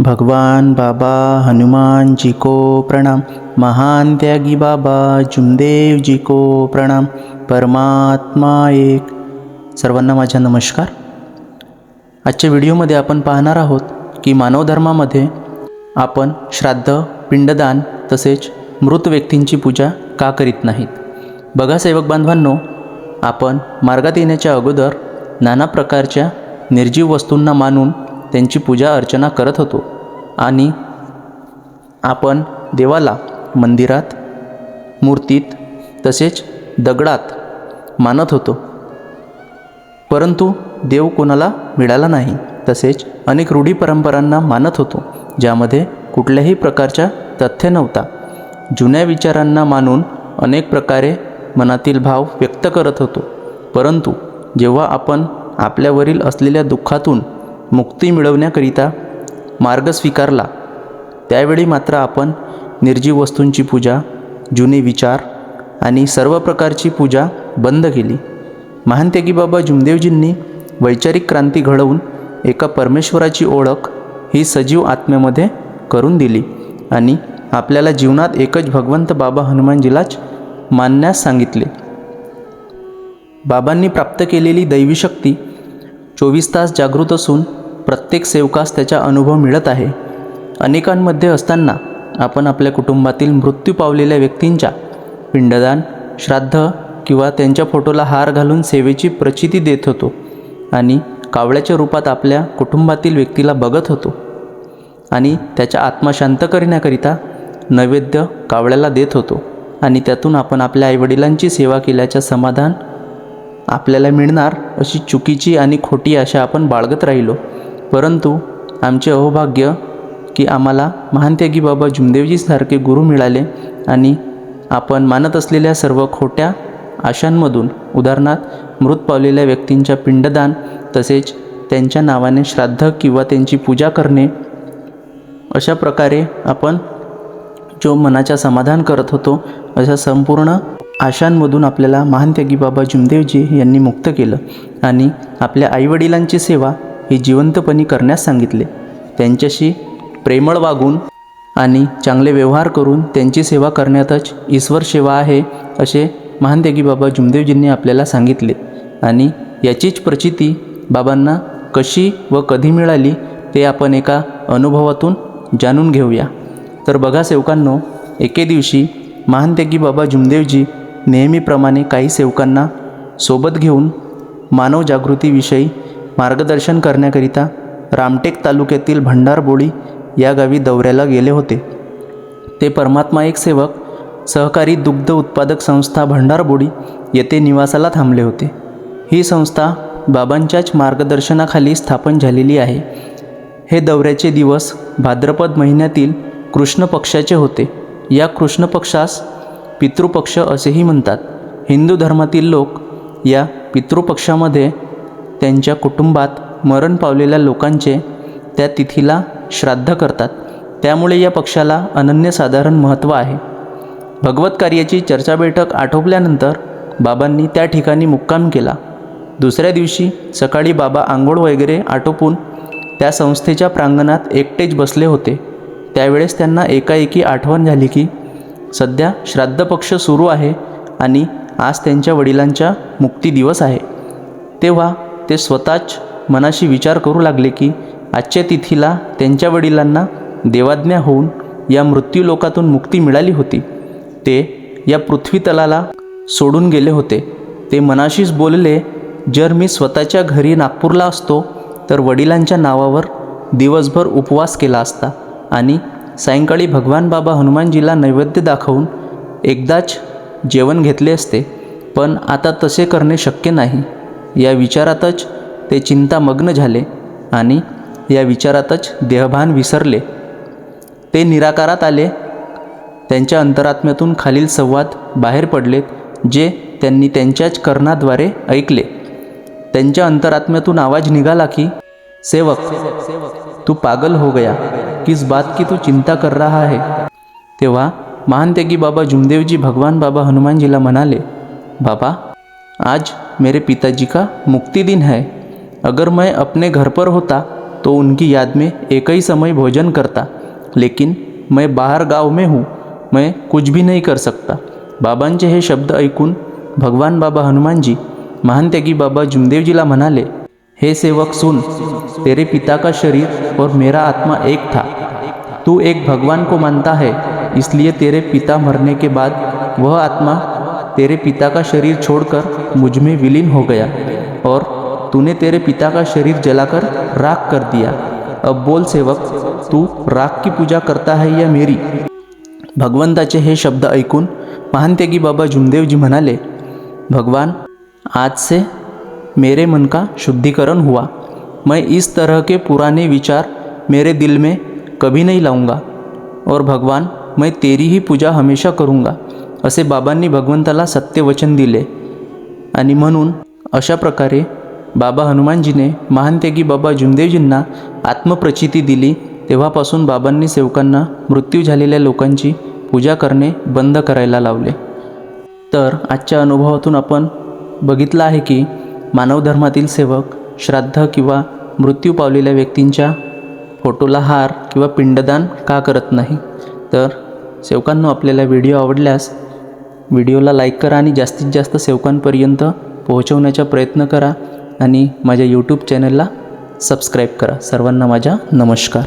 भगवान बाबा हनुमान जी को प्रणाम। महान त्यागी बाबा जुमदेव जी को प्रणाम। परमात्मा एक। सर्वांना माझा नमस्कार। आजच्या व्हिडिओमध्ये आपण पाहणार आहोत की मानव धर्मामध्ये आपण श्राद्ध पिंडदान तसेच मृत व्यक्तींची पूजा का करीत नाहीत? बघा सेवक बांधवांनो आपण मार्गात येण्याच्या अगोदर नाना प्रकारच्या निर्जीव वस्तूंना मानून त्यांची पूजा अर्चना करत होतो. आणि आपण देवाला मंदिरात मूर्तीत तसेच दगडात मानत होतो. परंतु देव कोणाला मिळाला नाही तसेच अनेक रूढी परंपरांना मानत होतो ज्यामध्ये कुठल्याही प्रकारच्या तथ्य नव्हता. जुन्या विचारांना मानून अनेक प्रकारे मनातील भाव व्यक्त करत होतो. परंतु जेव्हा आपण आपल्यावरील असलेल्या दुःखातून मुक्ती मिळवण्याकरिता मार्ग स्वीकारला. त्यावेळी मात्र आपण निर्जीव वस्तूंची पूजा जुने विचार आणि सर्व प्रकारची पूजा बंद केली. महानत्यागी बाबा जुमदेवजींनी वैचारिक क्रांती घडवून एका परमेश्वराची ओळख ही सजीव आत्म्यामध्ये करून दिली आणि आपल्याला जीवनात एकच भगवंत बाबा हनुमानजीलाच मानण्यास सांगितले. बाबांनी प्राप्त केलेली दैवी शक्ती चोवीस तास जागृत असून प्रत्येक सेवकास त्याचा अनुभव मिळत आहे. अनेकांमध्ये असताना आपण आपल्या कुटुंबातील मृत्यू पावलेल्या व्यक्तींच्या पिंडदान श्राद्ध किंवा त्यांच्या फोटोला हार घालून सेवेची प्रचिती देत होतो आणि कावळ्याच्या रूपात आपल्या कुटुंबातील व्यक्तीला बघत होतो आणि त्याच्या आत्मा शांत करण्याकरिता नैवेद्य कावळ्याला देत होतो आणि त्यातून आपण आपल्या आईवडिलांची सेवा केल्याचं समाधान आपल्याला मिळणार अशी चुकीची आणि खोटी आशा आपण बाळगत राहिलो. परंतु आमचे अहोभाग्य की आम्हाला महानत्यागी बाबा जुमदेवजीसारखे गुरु मिळाले आणि आपण मानत असलेल्या सर्व खोट्या आशांमधून उदाहरणार्थ मृत पावलेल्या व्यक्तींच्या पिंडदान तसेच त्यांच्या नावाने श्राद्ध किंवा त्यांची पूजा करणे अशा प्रकारे आपण जो मनाच्या समाधान करत होतो अशा संपूर्ण आशांमधून आपल्याला महानत्यागी बाबा जुमदेवजी यांनी मुक्त केलं आणि आपल्या आईवडिलांची सेवा ही जिवंतपणी करण्यास सांगितले. त्यांच्याशी प्रेमळ वागून आणि चांगले व्यवहार करून त्यांची सेवा करण्यातच ईश्वर सेवा आहे असे महानदेगी बाबा जुमदेवजींनी आपल्याला सांगितले. आणि याचीच प्रचिती बाबांना कशी व कधी मिळाली ते आपण एका अनुभवातून जाणून घेऊया. तर बघा सेवकांनो एके दिवशी महानत्यागी बाबा जुमदेवजी नेहमीप्रमाणे काही सेवकांना सोबत घेऊन मानव जागृतीविषयी मार्गदर्शन करण्याकरिता रामटेक तालुक्यातील भंडारबोळी या गावी दौऱ्याला गेले होते. ते परमात्मा एक सेवक सहकारी दुग्ध उत्पादक संस्था भंडारबोडी येथे निवासाला थांबले होते. ही संस्था बाबांच्याच मार्गदर्शनाखाली स्थापन झालेली आहे. हे दौऱ्याचे दिवस भाद्रपद महिन्यातील कृष्ण पक्षाचे होते. या कृष्ण पक्षास पितृपक्ष असेही म्हणतात. हिंदू धर्मातील लोक या पितृपक्षामध्ये त्यांच्या कुटुंबात मरण पावलेल्या लोकांचे त्या तिथीला श्राद्ध करतात. त्यामुळे या पक्षाला अनन्यसाधारण महत्त्व आहे. भगवत कार्याची चर्चा बैठक आटोपल्यानंतर बाबांनी त्या ठिकाणी मुक्काम केला. दुसऱ्या दिवशी सकाळी बाबा आंघोळ वगैरे आटोपून त्या संस्थेच्या प्रांगणात एकटेच बसले होते. त्यावेळेस त्यांना एकाएकी आठवण झाली की सध्या श्राद्ध पक्ष सुरू आहे आणि आज त्यांच्या वडिलांचा मुक्ती दिवस आहे. तेव्हा ते स्वतःच मनाशी विचार करू लागले की आजच्या तिथीला त्यांच्या वडिलांना देवाज्ञा होऊन या मृत्यूलोकातून मुक्ती मिळाली होती. ते या पृथ्वीतलाला सोडून गेले होते. ते मनाशीच बोलले जर मी स्वतःच्या घरी नागपूरला असतो तर वडिलांच्या नावावर दिवसभर उपवास केला असता आणि सायंकाळी भगवान बाबा हनुमानजीला नैवेद्य दाखवून एकदाच जेवण घेतले असते. पण आता तसे करणे शक्य नाही. या विचारातच ते चिंतामग्न झाले आणि या विचारातच देहभान विसरले. ते निराकारात आले. त्यांच्या अंतरात्म्यातून खालील संवाद बाहेर पडलेत जे त्यांनी त्यांच्याच कर्णाद्वारे ऐकले. त्यांच्या अंतरात्म्यातून आवाज निघाला की सेवक तू पागल हो गया. किस बात की तू चिंता कर रहा है? तेव्हा महान त्यागी बाबा जुमदेवजी भगवान बाबा हनुमानजीला म्हणाले बाबा आज मेरे पिताजी का मुक्ति दिन है। अगर मैं अपने घर पर होता तो उनकी याद में एक ही समय भोजन करता। लेकिन मैं बाहर गाव में हूँ, मैं कुछ भी नहीं कर सकता। बाबांचे हे शब्द ऐकून भगवान बाबा हनुमानजी महानत्यागी बाबा जुमदेव जुमदेवजीला म्हणाले, हे सेवक सुन, तेरे पिता का शरीर और मेरा आत्मा एक था। तू एक भगवान को मानता है, इसलिए तेरे पिता मरने के बाद वह आत्मा तेरे पिता का शरीर छोड़कर मुझमें विलीन हो गया और तूने तेरे पिता का शरीर जलाकर राख कर दिया। अब बोल सेवक, तू राख की पूजा करता है या मेरी? भगवंताचे हे शब्द ऐकून महानत्यागी बाबा जुमदेवजी म्हणाले, भगवान, आज से मेरे मन का शुद्धिकरण हुआ। मैं इस तरह के पुराने विचार मेरे दिल में कभी नहीं लाऊँगा। और भगवान, मैं तेरी ही पूजा हमेशा करूँगा। असे बाबांनी भगवंताला सत्यवचन दिले। आणि म्हणून अशा प्रकारे बाबा हनुमानजीने महानत्यागी बाबा जुमदेवजींना आत्मप्रचिती दिली. तेव्हापासून बाबांनी सेवकांना मृत्यू झालेल्या लोकांची पूजा करणे बंद करायला लावले. तर आजच्या अनुभवातून आपण बघितलं आहे की मानवधर्मातील सेवक श्राद्ध किंवा मृत्यू पावलेल्या व्यक्तींच्या फोटोला हार किंवा पिंडदान का करत नाही? तर सेवकांनो आपल्याला व्हिडिओ आवडल्यास व्हिडिओला लाईक करा आणि जास्तीत जास्त सेवकांपर्यंत पोहोचवण्याचा प्रयत्न करा आणि माझ्या यूट्यूब चॅनलला सबस्क्राईब करा. सर्वांना माझा नमस्कार.